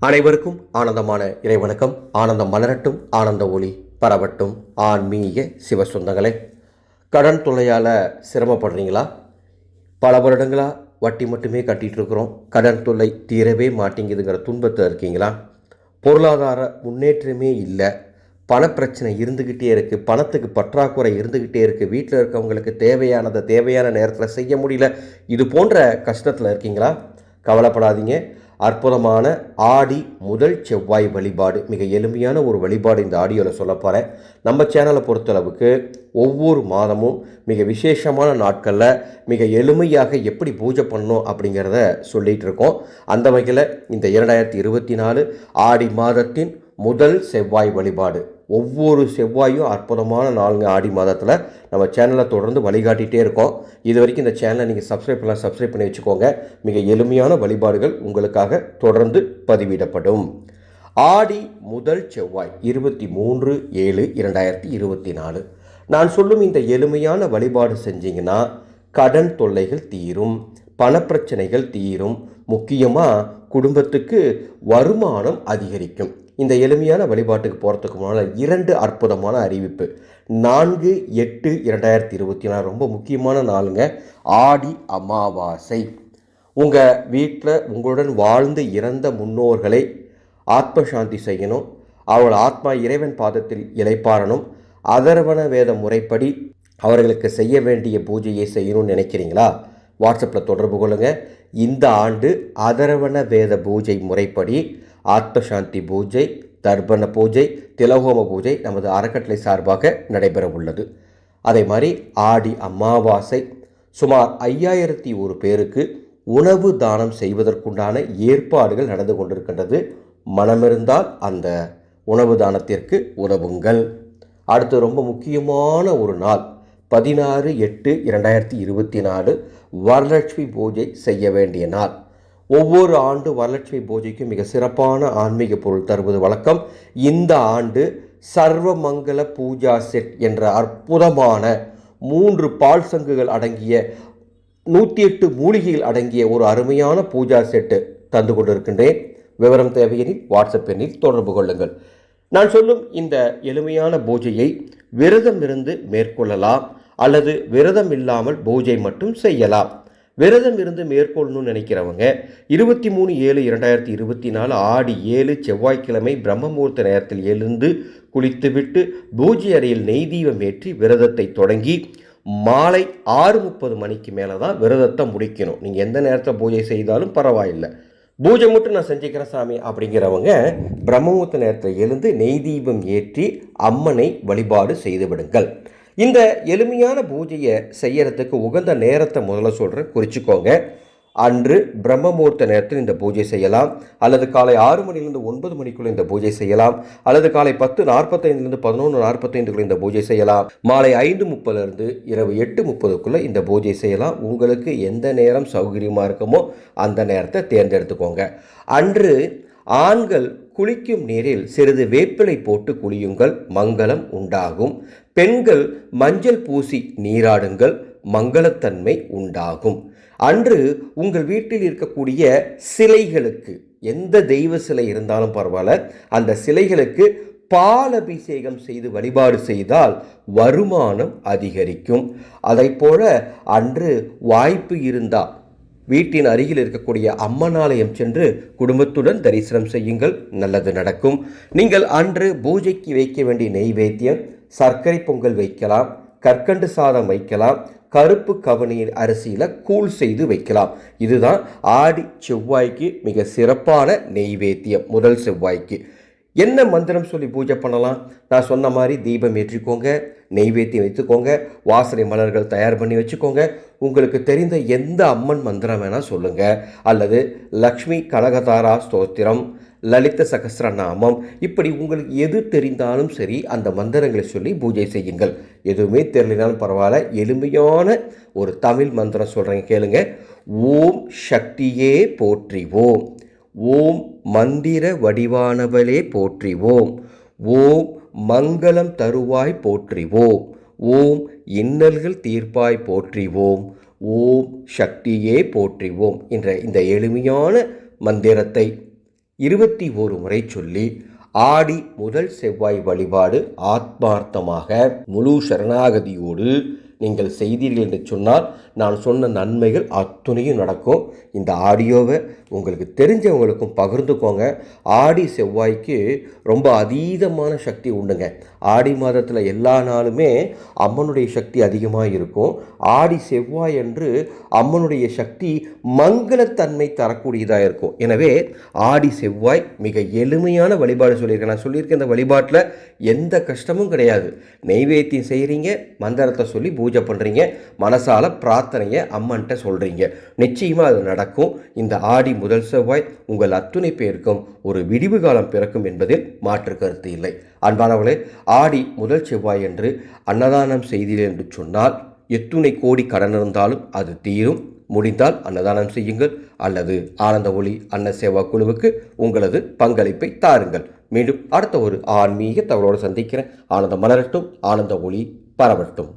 அனைவருக்கும் ஆனந்தமான இறைவணக்கம். ஆனந்தம் மலரட்டும் ஆனந்த ஒளி பரவட்டும். ஆன்மீக சிவ சொந்தங்களே கடன் தொல்லையால் சிரமப்படுறீங்களா? பல வருடங்களாக வட்டி மட்டுமே கட்டிகிட்ருக்குறோம் கடன் தொல்லை தீரவே மாட்டேங்குதுங்கிற துன்பத்தில் இருக்கீங்களா? பொருளாதார முன்னேற்றமே இல்லை. பணப்பிரச்சனை இருந்துக்கிட்டே இருக்குது பணத்துக்கு பற்றாக்குறை இருந்துக்கிட்டே இருக்குது வீட்டில் இருக்கவங்களுக்கு தேவையானதை தேவையான நேரத்தில் செய்ய முடியல. இது போன்ற கஷ்டத்தில் இருக்கீங்களா? கவலைப்படாதீங்க. அற்புதமான ஆடி முதல் செவ்வாய் வழிபாடு. மிக எளிமையான ஒரு வழிபாடு இந்த ஆடியோவில் சொல்ல போகிறேன் நம்ம சேனலை பொறுத்தளவுக்கு ஒவ்வொரு மாதமும் மிக விசேஷமான நாட்களில் மிக எளிமையாக எப்படி பூஜை பண்ணணும் அப்படிங்கிறத சொல்லிகிட்டு இருக்கோம். அந்த வகையில் இந்த இரண்டாயிரத்தி இருபத்தி நாலு ஆடி மாதத்தின் முதல் செவ்வாய் வழிபாடு. ஒவ்வொரு செவ்வாயும் அற்புதமான நாளுங்க ஆடி மாதத்தில். நம்ம சேனலை தொடர்ந்து வழிகாட்டிகிட்டே இருக்கோம். இது வரைக்கும் இந்த சேனலை நீங்கள் சப்ஸ்கிரைப் பண்ணலாம் சப்ஸ்கிரைப் பண்ணி வச்சுக்கோங்க. மிக எளிமையான வழிபாடுகள் உங்களுக்காக தொடர்ந்து பதிவிடப்படும். ஆடி முதல் செவ்வாய் இருபத்தி மூன்று ஏழு இரண்டாயிரத்தி இருபத்தி நாலு. நான் சொல்லும் இந்த எளிமையான வழிபாடு செஞ்சிங்கன்னா கடன் தொல்லைகள் தீரும் பணப்பிரச்சனைகள் தீரும். முக்கியமாக குடும்பத்துக்கு வருமானம் அதிகரிக்கும். இந்த எளிமையான வழிபாட்டுக்கு போகிறதுக்கு முன்னால் இரண்டு அற்புதமான அறிவிப்பு. நான்கு எட்டு இரண்டாயிரத்தி இருபத்தி நாலு ரொம்ப முக்கியமான நாளுங்க. ஆடி அமாவாசை. உங்கள் வீட்டில் உங்களுடன் வாழ்ந்து இறந்த முன்னோர்களை ஆத்ம சாந்தி செய்யணும். அவள் ஆத்மா இறைவன் பாதத்தில் இழைப்பாரணும் அதர்வன வேத முறைப்படி அவர்களுக்கு செய்ய வேண்டிய பூஜையை செய்யணும்னு நினைக்கிறீங்களா? வாட்ஸ்அப்பில் தொடர்பு கொள்ளுங்கள் இந்த ஆண்டு அதரவண வேத பூஜை முறைப்படி ஆத்மசாந்தி பூஜை தர்ப்பண பூஜை திலகோம பூஜை நமது அறக்கட்டளை சார்பாக நடைபெற உள்ளது அதே மாதிரி ஆடி அமாவாசை சுமார் ஐயாயிரத்தி ஒரு பேருக்கு உணவு தானம் செய்வதற்குண்டான ஏற்பாடுகள் நடந்து கொண்டிருக்கின்றது. மனமிருந்தால் அந்த உணவு தானத்திற்கு உதவுங்கள். அடுத்து ரொம்ப முக்கியமான ஒரு நாள் பதினாறு எட்டு இரண்டாயிரத்தி இருபத்தி நாலு வரலட்சுமி பூஜை செய்ய வேண்டிய நாள். ஒவ்வொரு ஆண்டு வரலட்சுமி பூஜைக்கும் மிக சிறப்பான ஆன்மீக பொருள் தருவது வழக்கம். இந்த ஆண்டு சர்வமங்கல பூஜா செட் என்ற அற்புதமான மூன்று பால் சங்குகள் அடங்கிய நூற்றி எட்டு மூலிகைகள் அடங்கிய ஒரு அருமையான பூஜா செட்டு தந்து கொண்டிருக்கின்றேன். விவரம் தேவையெனில் வாட்ஸ்அப் எண்ணில் தொடர்பு கொள்ளுங்கள். நான் சொல்லும் இந்த எளிமையான பூஜையை விரதம் இருந்து மேற்கொள்ளலாம் அல்லது விரதம் இல்லாமல் பூஜை மட்டும் செய்யலாம். விரதம் இருந்து மேற்கொள்ளணும்னு நினைக்கிறவங்க இருபத்தி மூணு ஏழு இரண்டாயிரத்தி இருபத்தி நாலு ஆடி ஏழு செவ்வாய்க்கிழமை பிரம்மமுகூர்த்த நேரத்தில் எழுந்து குளித்துவிட்டு பூஜை அறையில் நெய் தீபம் ஏற்றி விரதத்தை தொடங்கி மாலை ஆறு முப்பது மணிக்கு மேலே தான் விரதத்தை முடிக்கணும். நீங்கள் எந்த நேரத்தில் பூஜை செய்தாலும் பரவாயில்லை. பூஜை மட்டும் நான் செஞ்சுக்கிறேன் சாமி அப்படிங்கிறவங்க பிரம்மமுகூர்த்த நேரத்தில் எழுந்து நெய் தீபம் ஏற்றி அம்மனை வழிபாடு செய்து விடுங்கள். இந்த எளிமையான பூஜையை செய்யறதுக்கு உகந்த நேரத்தை முதல்ல சொல்கிறேன் குறிச்சிக்கோங்க. அன்று பிரம்மமுகூர்த்த நேரத்தில் இந்த பூஜை செய்யலாம். அல்லது காலை ஆறு மணிலிருந்து ஒன்பது மணிக்குள்ளே இந்த பூஜை செய்யலாம். அல்லது காலை பத்து நாற்பத்தைந்துலேருந்து பதினொன்று நாற்பத்தைந்துக்குள்ள இந்த பூஜை செய்யலாம். மாலை ஐந்து முப்பதுலேருந்து இரவு எட்டு முப்பதுக்குள்ளே இந்த பூஜை செய்யலாம். உங்களுக்கு எந்த நேரம் சௌகரியமாக இருக்குமோ அந்த நேரத்தை தேர்ந்தெடுத்துக்கோங்க. அன்று ஆண்கள் குளிக்கும் நீரில் சிறிது வேப்பிலை போட்டு குளியுங்கள். மங்களம் உண்டாகும். பெண்கள் மஞ்சள் பூசி நீராடுங்கள். மங்களத்தன்மை உண்டாகும். அன்று உங்கள் வீட்டில் இருக்கக்கூடிய சிலைகளுக்கு எந்த தெய்வ சிலை இருந்தாலும் பரவாயில்ல அந்த சிலைகளுக்கு பால் அபிஷேகம் செய்து வழிபாடு செய்தால் வருமானம் அதிகரிக்கும். அதை போல அன்று வாய்ப்பு இருந்தால் வீட்டின் அருகில் இருக்கக்கூடிய அம்மன் ஆலயம் சென்று குடும்பத்துடன் தரிசனம் செய்யுங்கள். நல்லது நடக்கும். நீங்கள் அன்று பூஜைக்கு வைக்க வேண்டிய நெய்வேத்தியம் சர்க்கரை பொங்கல் வைக்கலாம் கற்கண்டு சாதம் வைக்கலாம் கருப்பு கவனியின் அரிசியில் கூழ் செய்து வைக்கலாம். இதுதான் ஆடி செவ்வாய்க்கு மிக சிறப்பான நெய்வேத்தியம் முதல் செவ்வாய்க்கு. என்ன மந்திரம் சொல்லி பூஜை பண்ணலாம்? நான் சொன்ன மாதிரி தீபம் ஏற்றிக்கோங்க நெய்வேத்தியம் வைத்துக்கோங்க வாசனை மலர்கள் தயார் பண்ணி வச்சுக்கோங்க. உங்களுக்கு தெரிந்த எந்த அம்மன் மந்திரம் வேணால் சொல்லுங்கள் அல்லது லக்ஷ்மி கனகதாரா ஸ்தோத்திரம் லலித சகசிர நாமம் இப்படி உங்களுக்கு எது தெரிந்தாலும் சரி அந்த மந்திரங்களை சொல்லி பூஜை செய்யுங்கள். எதுவுமே தெரியலனாலும் பரவாயில்ல. எளிமையான ஒரு தமிழ் மந்திரம் சொல்கிறேங்க கேளுங்க. ஓம் சக்தியே போற்றிவோம் ஓம் மந்திர வடிவானவளே போற்றிவோம். ஓம் மங்களம் தருவாய் போற்றிவோம். ஓம் இன்னல்கள் தீர்ப்பாய் போற்றிவோம். ஓம் சக்தியே போற்றிவோம் என்ற இந்த எளிமையான மந்திரத்தை இருபத்தி ஒரு முறை சொல்லி ஆடி முதல் செவ்வாய் வழிபாடு ஆத்மார்த்தமாக முழு சரணாகதியோடு நீங்கள் செய்தீர்கள் என்று சொன்னால் நான் சொன்ன நன்மைகள் அத்துணையும் நடக்கும். இந்த ஆடியோவை உங்களுக்கு தெரிஞ்சவங்களுக்கும் பகிர்ந்துக்கோங்க. ஆடி செவ்வாய்க்கு ரொம்ப அதீதமான சக்தி உண்டுங்க. ஆடி மாதத்தில் எல்லா நாளுமே அம்மனுடைய சக்தி அதிகமாக இருக்கும். ஆடி செவ்வாய் என்று அம்மனுடைய சக்தி மங்களத்தன்மை தரக்கூடியதாக இருக்கும். எனவே ஆடி செவ்வாய் மிக எளிமையான வழிபாடு சொல்லியிருக்கேன். நான் சொல்லியிருக்கேன் இந்த வழிபாட்டில் எந்த கஷ்டமும் கிடையாது. நெய்வேத்தியம் செய்கிறீங்க மந்திரத்தை சொல்லி பூஜை பண்ணுறீங்க மனசால பிரார்த்தனையை அம்மன்ட்ட சொல்கிறீங்க நிச்சயமாக அது நடக்கும். இந்த ஆடி முதல் செவ்வாய் உங்கள் அத்துணை பேருக்கும் ஒரு விடிவு காலம் பிறக்கும் என்பதில் மாற்று கருத்து இல்லை. அன்பானவர்களே ஆடி முதல் செவ்வாய் என்று அன்னதானம் செய்தீர்கள் என்று சொன்னால் எத்துணை கோடி கடன் இருந்தாலும் அது தீரும். முடிந்தால் அன்னதானம் செய்யுங்கள். அல்லது ஆனந்த ஒளி அன்ன சேவா குழுவுக்கு உங்களது பங்களிப்பை தாருங்கள். மீண்டும் அடுத்த ஒரு ஆன்மீக தகவலோடு சந்திக்கிறேன். ஆனந்த மலரட்டும் ஆனந்த ஒளி பரவட்டும்.